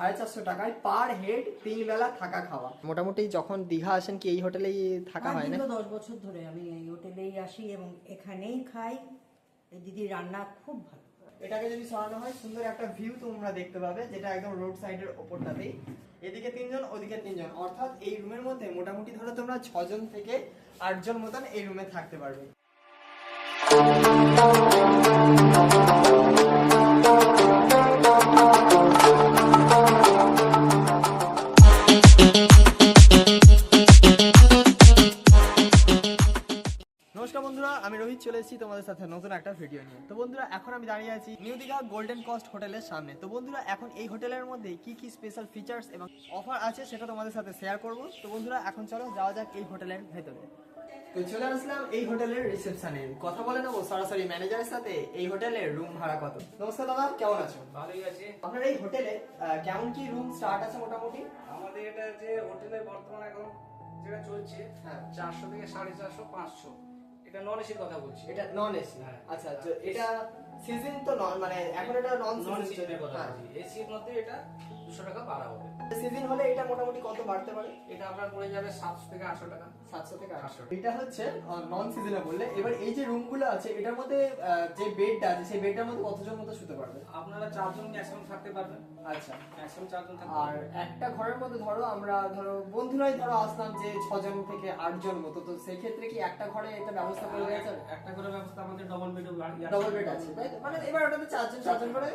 সাড়ে চারশো টাকায় পার হেড তিন বেলা থাকা খাওয়া। মোটামুটি যখন দীঘা আসেন কি এই হোটেলেই থাকা হয় না দশ বছর ধরে আমি এই হোটেলেই আসি এবং এখানেই খাই। এই দিদির রান্না খুব ভালো। এটাকে যদি সরানো হয় সুন্দর একটা ভিউ তোমরা দেখতে পাবে যেটা একদম রোড সাইডের ওপরটাতেই। এদিকে তিনজন ওদিকে তিনজন। অর্থাৎ এই রুমের মধ্যে মোটামুটি ধরো তোমরা ছজন থেকে আটজন মতন এই রুমে থাকতে পারবে। বন্ধুরা আমি রোহিত চলে এসেছি তোমাদের সাথে নতুন একটা ভিডিও নিয়ে। তো বন্ধুরা এখন আমি দাঁড়িয়ে আছি নিউ দীঘা গোল্ডেন কস্ট হোটেলের সামনে। তো বন্ধুরা এখন এই হোটেলের মধ্যে কি কি স্পেশাল ফিচার্স এবং অফার আছে সেটা তোমাদের সাথে শেয়ার করব। তো বন্ধুরা এখন চলো যাওয়া যাক এই হোটেলের ভেতরে। তো চলে আসলাম এই হোটেলের রিসেপশনে কথা বলে নেব সরাসরি ম্যানেজারের সাথে এই হোটেলের রুম ভাড়া কত? নমস্কার দাদা কেমন আছো? ভালোই আছে। আপনার এই হোটেলে কেমন কি রুম স্টার্ট আছে মোটামুটি? আমাদের এটা যে হোটেলে বর্তমানে এখন যেটা চলছে হ্যাঁ। চারশো থেকে সাড়ে চারশো পাঁচশো। এটা নন এসির কথা বলছি। এটা নন এসি হ্যাঁ। আচ্ছা এটা সিজন তো নন মানে এখন এটা নন সিজন সিজনের কথা বলছি। এসির মধ্যে এটা দুশো টাকা বাড়া হবে। সিজন হলে এটা মোটামুটি কত বাড়তে পারে? এটা আপনার পড়ে যাবে সাতশো থেকে আটশো টাকা। সাতশো থেকে আটশো। 800 এটা হচ্ছে নন সিজনে বললে এবার এই যে রুমগুলো আছে এটার মধ্যে যে বেডটা আছে সেই বেডটার মধ্যে কতজন মতো শুতে পারবে? আপনারা চারজন ম্যাক্সিমাম থাকতে পারবেন। আচ্ছা। ম্যাক্সিমাম চারজন থাকতে আর একটা ঘরের মধ্যে ধরো আমরা ধরো বন্ধুরাই ধরো আসলাম যে ছজন থেকে আটজন মতো তো সেই ক্ষেত্রে কি একটা ঘরে এটা ব্যবস্থা করে দেওয়া যাবে? একটা করে ব্যবস্থা আমাদের ডবল বেড ডবল বেড আছে তাই মানে এবার ওটাতে চারজন চারজন করে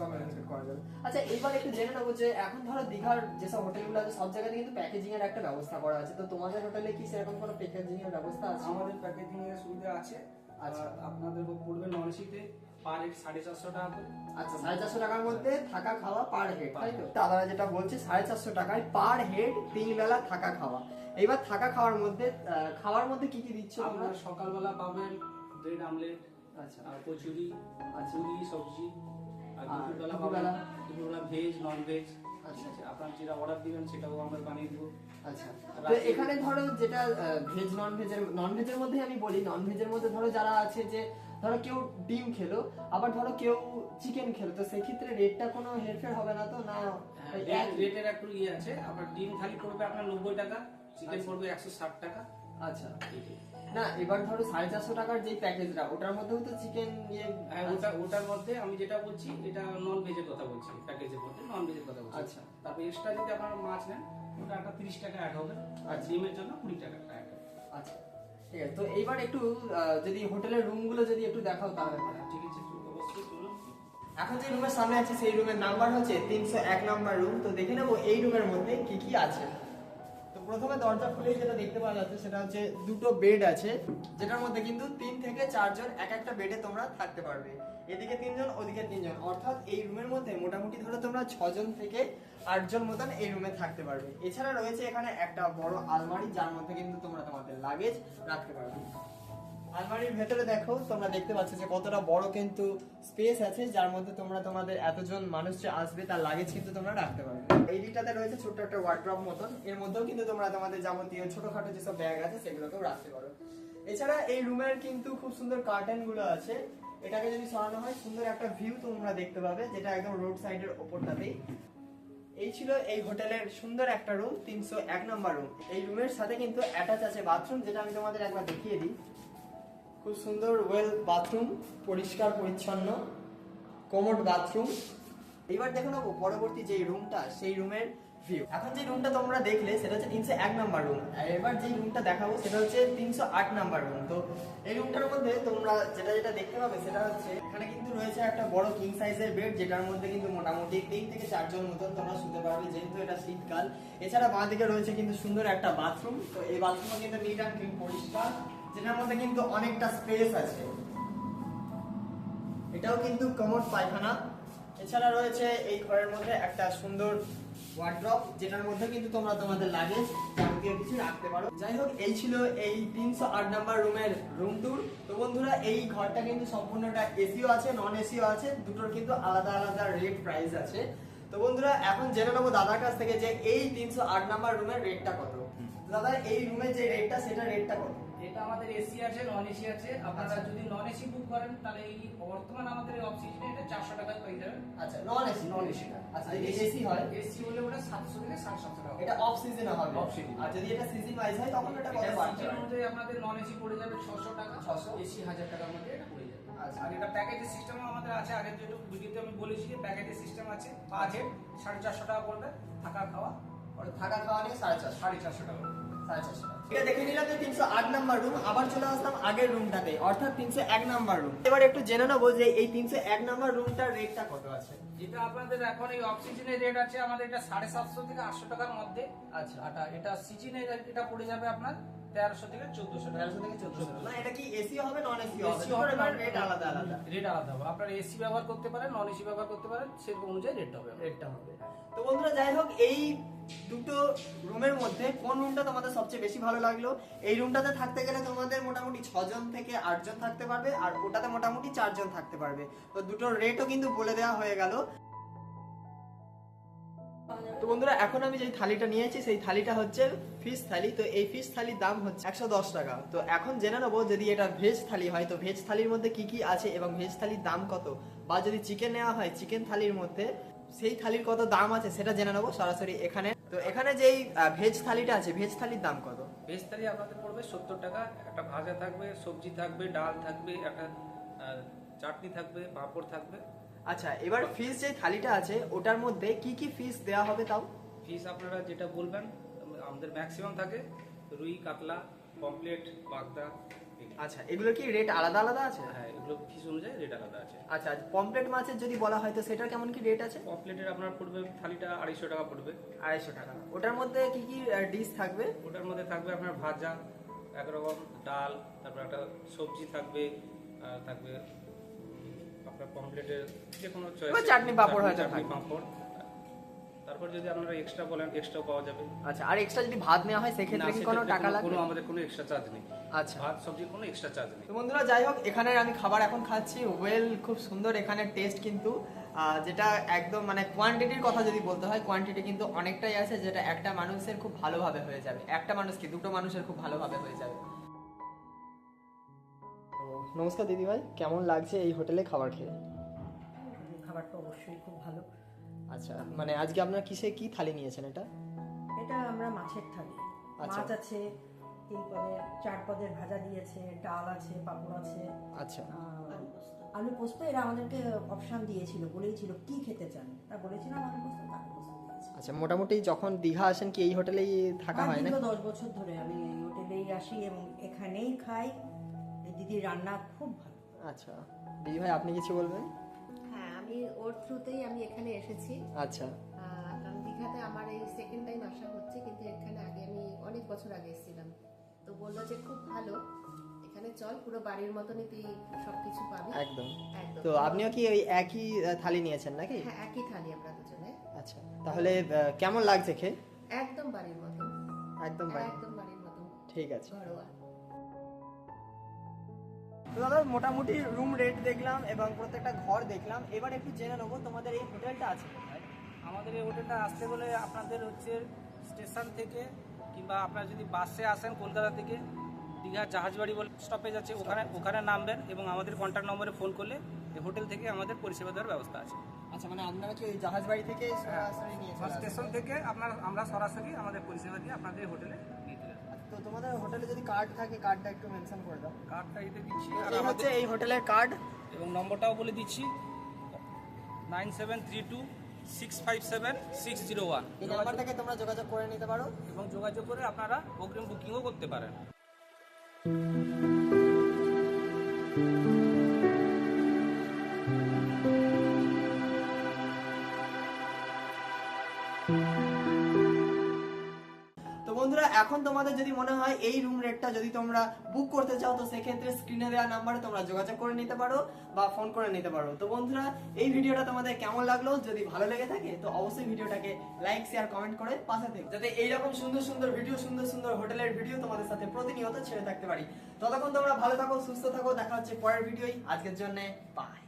কমিউনিকেট করা যাবে। আচ্ছা এবার একটু জেনে নেব যে এখন ধরো দীঘার যেসব হোটেলগুলো আছে সব জায়গাতে কিন্তু প্যাকেজিং এর একটা ব্যবস্থা করা আছে। তো তোমাদের হোটেলে কি সেরকম কোনো প্যাকেজিং এর ব্যবস্থা আছে? আমাদের প্যাকেজিং এর সুবিধা আছে। আচ্ছা। আচ্ছা আপনাদের পড়বে নন এসিতে পার হেড সাড়ে চারশো টাকা করে। আচ্ছা সাড়ে চারশো টাকার মধ্যে থাকা খাওয়া পার হেড তাই তো? দাদারা যেটা বলছে সাড়ে চারশো টাকায় পার হেড তিন বেলা থাকা খাওয়া। এইবার থাকা খাওয়ার মধ্যে খাওয়ার মধ্যে কি কি দিচ্ছ সকালবেলা পাবেন ব্রেড আমলেট আচ্ছা। আর কচুরি আচ্ছা। পুরি সবজি আর আর দুপুরবেলা দুপুরবেলা? পাবেন দুপুরবেলা ভেজ নন ভেজ আচ্ছা। ঠিক আছে আপনার যেটা অর্ডার দিবেন সেটাও আমরা বানিয়ে দেবো। আচ্ছা। তো এখানে ধরো যেটা ভেজ নন ভেজের নন ভেজের মধ্যে আমি বলি নন ভেজের মধ্যে ধরো যারা আছে যে ধরো কেউ ডিম খেলো আবার ধরো কেউ চিকেন খেলো তো সেক্ষেত্রে রেটটা কোনো হেরফের হবে না তো? না রেটের একটু ইয়ে আছে আপনার ডিম খালি পড়বে আপনার নব্বই টাকা চিকেন আচ্ছা। পড়বে একশো ষাট টাকা। আচ্ছা না এবার ধরো সাড়ে চারশো টাকার যে প্যাকেজটা ওটার মধ্যেও তো চিকেন ইয়ে হ্যাঁ ওটা ওটার মধ্যে আমি যেটা বলছি এটা নন ভেজের কথা বলছি প্যাকেজের মধ্যে নন ভেজের কথা বলছি। আচ্ছা। তারপর এক্সট্রা যদি আপনারা মাছ নেন ওটা একটা তিরিশ টাকা অ্যাড হবে আর আচ্ছা। ডিমের জন্য কুড়ি টাকা অ্যাড হবে। আচ্ছা ঠিক আছে। তো এইবার একটু যদি হোটেলের রুমগুলো যদি একটু দেখাও তাহলে। ঠিক আছে অবশ্যই চলুন এখন যে রুমের সামনে আছে সেই রুমের নাম্বার হচ্ছে তিনশো এক নাম্বার রুম তো দেখে নেব এই রুমের মধ্যে কি কি আছে। প্রথমে দরজা খুলেই যেটা দেখতে পাওয়া যাচ্ছে সেটা হচ্ছে দুটো বেড আছে, যেটার মধ্যে কিন্তু তিন থেকে চারজন এক একটা বেডে তোমরা থাকতে পারবে। এদিকে তিনজন, ওদিকে তিনজন। অর্থাৎ এই রুমের মধ্যে মোটামুটি ধরো তোমরা ছজন থেকে আটজন মতন এই রুমে থাকতে পারবে। এছাড়া রয়েছে এখানে একটা বড় আলমারি, যার মধ্যে কিন্তু তোমরা তোমাদের লাগেজ রাখতে পারবে। আলমারির ভেতরে দেখো, তোমরা দেখতে পাচ্ছ যে কতটা বড় কিন্তু স্পেস আছে, যার মধ্যে তোমরা তোমাদের এতজন মানুষ যে আসবে, তার লাগেজ কিন্তু তোমরা রাখতে পারবে। এই দিকটাতে রয়েছে ছোট্ট একটা ওয়ার্ড্রপ মতন। এর মধ্যেও কিন্তু তোমরা তোমাদের যাবতীয় ছোটখাটো যেসব ব্যাগ আছে, সেগুলোকেও রাখতে পারো। এছাড়া এই রুমের কিন্তু খুব সুন্দর কার্টেনগুলো আছে। এটাকে যদি সরানো হয়, সুন্দর একটা ভিউ তোমরা দেখতে পাবে, যেটা একদম রোড সাইডের ওপরটাতেই। এই ছিল এই হোটেলের সুন্দর একটা রুম তিনশো এক নম্বর রুম এই রুমের সাথে কিন্তু অ্যাটাচ আছে বাথরুম যেটা আমি তোমাদের একবার দেখিয়ে দিই। খুব সুন্দর ওয়েল বাথরুম পরিষ্কার, পরিচ্ছন্ন কোমোড বাথরুম এবার দেখো নেব পরবর্তী যে রুমটা সেই রুমের ভিউ এখন যে রুমটা তোমরা দেখলে, সেটা হচ্ছে তিনশো এক নাম্বার রুম এবার যে রুমটা দেখাবো, সেটা হচ্ছে তিনশো আট নাম্বার রুম তো এই রুমটার মধ্যে তোমরা যেটা যেটা দেখতে পাবে, সেটা হচ্ছে এখানে কিন্তু রয়েছে একটা বড় কিং সাইজের বেড যেটার মধ্যে কিন্তু মোটামুটি তিন থেকে চারজন মতন তোমরা শুতে পারবে, যেহেতু এটা শীতকাল। এছাড়া বাঁ দিকে রয়েছে কিন্তু সুন্দর একটা বাথরুম তো এই বাথরুমও কিন্তু নিট অ্যান্ড ক্লিন পরিষ্কার। যেটার মধ্যে কিন্তু অনেকটা স্পেস আছে। এটাও কিন্তু কমোড পায়খানা। এছাড়া রয়েছে এই ঘরের মধ্যে একটা সুন্দর ওয়ার্ড্রপ যেটার মধ্যে কিন্তু তোমরা তোমাদের লাগেজ যাবতীয় কিছু রাখতে পারো। যাই হোক এই ছিল এই তিনশো আট নাম্বার রুমের রুম ট্যুর তো বন্ধুরা এই ঘরটা কিন্তু সম্পূর্ণটা এসিও আছে নন এসিও আছে দুটোর কিন্তু আলাদা আলাদা রেট প্রাইস আছে। তো বন্ধুরা এখন জেনে নেব দাদার কাছ থেকে যে এই তিনশো আট নাম্বার রুমের রেটটা কত। দাদা এই রুমের যে রেটটা সেটা রেটটা কত? এটা আমাদের এসি আছে নন এসি আছে আপনারা আচ্ছা। যদি নন এসি বুক করেন তাহলে এই বর্তমান আমাদের অফ সিজনে এটা চারশো টাকা পেয়ে যাবেন। আচ্ছা নন এসি নন এসি আচ্ছা এসি হয়? এসি হলে ওটা সাতশো থেকে সাড়ে সাতশো টাকা। এটা অফ সিজনে হবে। Off season। আর যদি এটা সিজন ওয়াইজ হয় তখন এটা কত সিজন পারে? অনুযায়ী আপনাদের নন এসি পড়ে যাবে ছশো টাকা। 600 এসি হাজার টাকার মধ্যে এটা পড়ে যাবে। আচ্ছা। আর এটা প্যাকেজের সিস্টেম আমাদের আছে। আগে যেটা ভিডিওতে আমি বলেছি যে প্যাকেজের সিস্টেম আছে পার হেড সাড়ে চারশো টাকা পড়বে থাকা খাওয়া। ওটা থাকা খাওয়া নিয়ে সাড়ে চারশো। সাড়ে চারশো টাকা সাড়ে চারশো টাকা। এটা দেখে নিলাম যে তিনশো আট নাম্বার রুম আবার চলে আসলাম আগের রুমটাতে অর্থাৎ তিনশো এক নাম্বার রুম এবার একটু জেনে নেব যে এই তিনশো এক নাম্বার রুমটার রেটটা কত আছে? যেটা আপনাদের এখন এই অফ সিজনের রেট আছে আমাদের এটা সাড়ে সাতশো থেকে আটশো টাকার মধ্যে। আচ্ছা। এটা সিজনে এটা পড়ে যাবে আপনার তেরোশো থেকে চোদ্দশো টাকা। তেরোশো থেকে চোদ্দশো না এটা কি এসি হবে নন এসি হবে এসি হবে রেট আলাদা আলাদা। রেট আলাদা হবে। আপনারা এসি ব্যবহার করতে পারেন নন এসি ব্যবহার করতে পারেন সেরকম অনুযায়ী রেট হবে রেটটা হবে। তো বন্ধুরা যাই হোক এই দুটো রুমের মধ্যে কোন রুমটা তোমাদের সবচেয়ে বেশি ভালো লাগল? এই রুমটাতে থাকতে গেলে তোমাদের মোটামুটি ছজন থেকে আটজন থাকতে পারবে আর ওটাতে মোটামুটি চারজন থাকতে পারবে। তো দুটোর রেটও কিন্তু বলে দেওয়া হয়ে গেল। তো বন্ধুরা, এখন আমি যে থালিটা নিয়েছি সেই থালিটা হচ্ছে ফিশ থালি। তো এই ফিশ থালির দাম হচ্ছে একশো দশ টাকা। তো এখন জেনে নেব যদি এটা ভেজ থালি হয়, তো ভেজ থালির মধ্যে কি কি আছে এবং ভেজ থালির দাম কত? বা যদি চিকেন নেওয়া হয় চিকেন থালির মধ্যে সেই থালির কত দাম আছে সেটা জেনে নেব সরাসরি এখানে। তো এখানে যেই ভেজ থালিটা আছে ভেজ থালির দাম কত? ভেজ থালি আপনাদের পড়বে সত্তর টাকা। একটা ভাজা থাকবে, সবজি থাকবে, ডাল থাকবে, একটা চাটনি থাকবে, পাঁপড় থাকবে। আচ্ছা এবার ফিশ যে থালিটা আছে ওটার মধ্যে কি কি ফিশ দেওয়া হবে তাও? ফিস আপনারা যেটা বলবেন আমাদের ম্যাক্সিমাম থাকে রুই কাতলা পমপ্লেট বাগদা আচ্ছা এগুলো কি রেট আলাদা আলাদা আছে? হ্যাঁ এগুলো ফিস অনুযায়ী রেট আলাদা আছে। আচ্ছা পমপ্লেট মাছের যদি বলা হয় তো সেটার কেমন কি রেট আছে? পমপ্লেটের আপনার পড়বে থালিটা আড়াইশো টাকা পড়বে। আড়াইশো টাকা। ওটার মধ্যে কি কি ডিশ থাকবে? ওটার মধ্যে থাকবে আপনার ভাজা একরকম ডাল তারপর একটা সবজি থাকবে থাকবে যে কোনো চাটনি পাঁপড় হয়তো চাটনি পাঁপড়। তারপর যদি আপনারা এক্সট্রা বলেন এক্সট্রাও পাওয়া যাবে। আচ্ছা আর এক্সট্রা যদি ভাত নেওয়া হয় সেক্ষেত্রে কি কোনো টাকা লাগবে? কোনো আমাদের কোনো এক্সট্রা চার্জ নেই। আচ্ছা। ভাত সবজির কোনো এক্সট্রা চার্জ নেই। তো বন্ধুরা যাই হোক এখানে আমি খাবার এখন খাচ্ছি। ওয়েল খুব সুন্দর এখানে টেস্ট কিন্তু। যেটা একদম মানে কোয়ান্টিটির কথা যদি বলতে হয় কোয়ান্টিটি কিন্তু অনেকটাই আছে যেটা একটা মানুষের খুব ভালোভাবে হয়ে যাবে। একটা মানুষ কি? দুটো মানুষের খুব ভালোভাবে হয়ে যাবে। নমস্কার দিদি ভাই কেমন লাগছে এই হোটেলে খাবার খেয়ে? খাবারটা অবশ্যই খুব ভালো। আচ্ছা মানে আজকে আপনারা কিসে কি থালি নিয়েছেন এটা? এটা আমরা মাছের থালি। আচ্ছা। মাছ আছে তিন পদের চার পদের ভাজা দিয়েছে ডাল আছে পাঁপড় আছে। আচ্ছা। আলু পোস্ত এরা আমাদেরকে অপশন দিয়েছিল বলেইছিল কি খেতে চান? তা বলেছিলাম আলু পোস্ত আচ্ছা মোটামুটি যখন দীঘা আসেন কি এই হোটেলেই থাকা হয় না দশ বছর ধরে আমি এই হোটেলেই আসি এবং এখানেই খাই। দিদির রান্না খুব ভালো। আচ্ছা দিদি ভাই আপনি কিছু বলবেন? হ্যাঁ আমি ওর থ্রুতেই আমি এখানে এসেছি। আচ্ছা। কারণ দীঘাতে আমার এই সেকেন্ড টাইম আসা হচ্ছে কিন্তু এখানে আগে আমি অনেক বছর আগে এসেছিলাম। তো বলল যে খুব ভালো। এখানে চল পুরো বাড়ির মতনই তুই সবকিছু পাবি। একদম। একদম। তো আপনিও কি ওই একই থালি নিয়েছেন নাকি? হ্যাঁ একই থালি আমরা দুজনে। আচ্ছা তাহলে কেমন লাগছে খেয়ে? একদম বাড়ির মতন। একদম ভাই একদম বাড়ির মতন। ঠিক আছে। ঘরোয়া। তো দাদা মোটামুটি রুম রেট দেখলাম এবং প্রত্যেকটা ঘর দেখলাম। এবার একটু জেনে নেব তোমাদের এই হোটেলটা আছে আমাদের এই হোটেলটা আসতে বলে আপনাদের হচ্ছে স্টেশন থেকে কিংবা আপনারা যদি বাসে আসেন কলকাতা থেকে দীঘা জাহাজবাড়ি বলে স্টপেজ আছে ওখানে ওখানে নামবেন এবং আমাদের কন্ট্যাক্ট নম্বরে ফোন করলে এই হোটেল থেকে আমাদের পরিষেবা দেওয়ার ব্যবস্থা আছে। আচ্ছা মানে আপনারা কি ওই জাহাজ বাড়ি থেকে আসেন? স্টেশন থেকে আপনার আমরা সরাসরি আমাদের পরিষেবা দিয়ে আপনাদের এই হোটেলে হোটেলে যদি কার্ড থাকে কার্ডটা একটু মেনশন করে দাও। কার্ডটা এতে দিচ্ছি আর হচ্ছে আমাদের এই হোটেলের কার্ড এবং নম্বরটাও বলে দিচ্ছি nine seven three two six five seven six zero one. এই নাম্বারটাকে তোমরা যোগাযোগ করে নিতে পারো। এবং যোগাযোগ করে আপনারা অগ্রিম বুকিংও করতে পারেন। এখন তোমাদের যদি মনে হয় এই রুম রেটটা যদি তোমরা বুক করতে চাও, তো সেক্ষেত্রে স্ক্রিনে দেওয়া নাম্বারে তোমরা যোগাযোগ করে নিতে পারো বা ফোন করে নিতে পারো। তো বন্ধুরা, এই ভিডিওটা তোমাদের কেমন লাগল? যদি ভালো লেগে থাকে, তো অবশ্যই ভিডিওটাকে লাইক শেয়ার কমেন্ট করে পাশে থেকো। যাতে এইরকম সুন্দর সুন্দর ভিডিও সুন্দর সুন্দর হোটেলের ভিডিও তোমাদের সাথে প্রতিনিয়ত ছেড়ে থাকতে পারি। ততক্ষণ তোমরা ভালো থাকো, সুস্থ থাকো। দেখা হচ্ছে পরের ভিডিওই আজকের জন্য বাই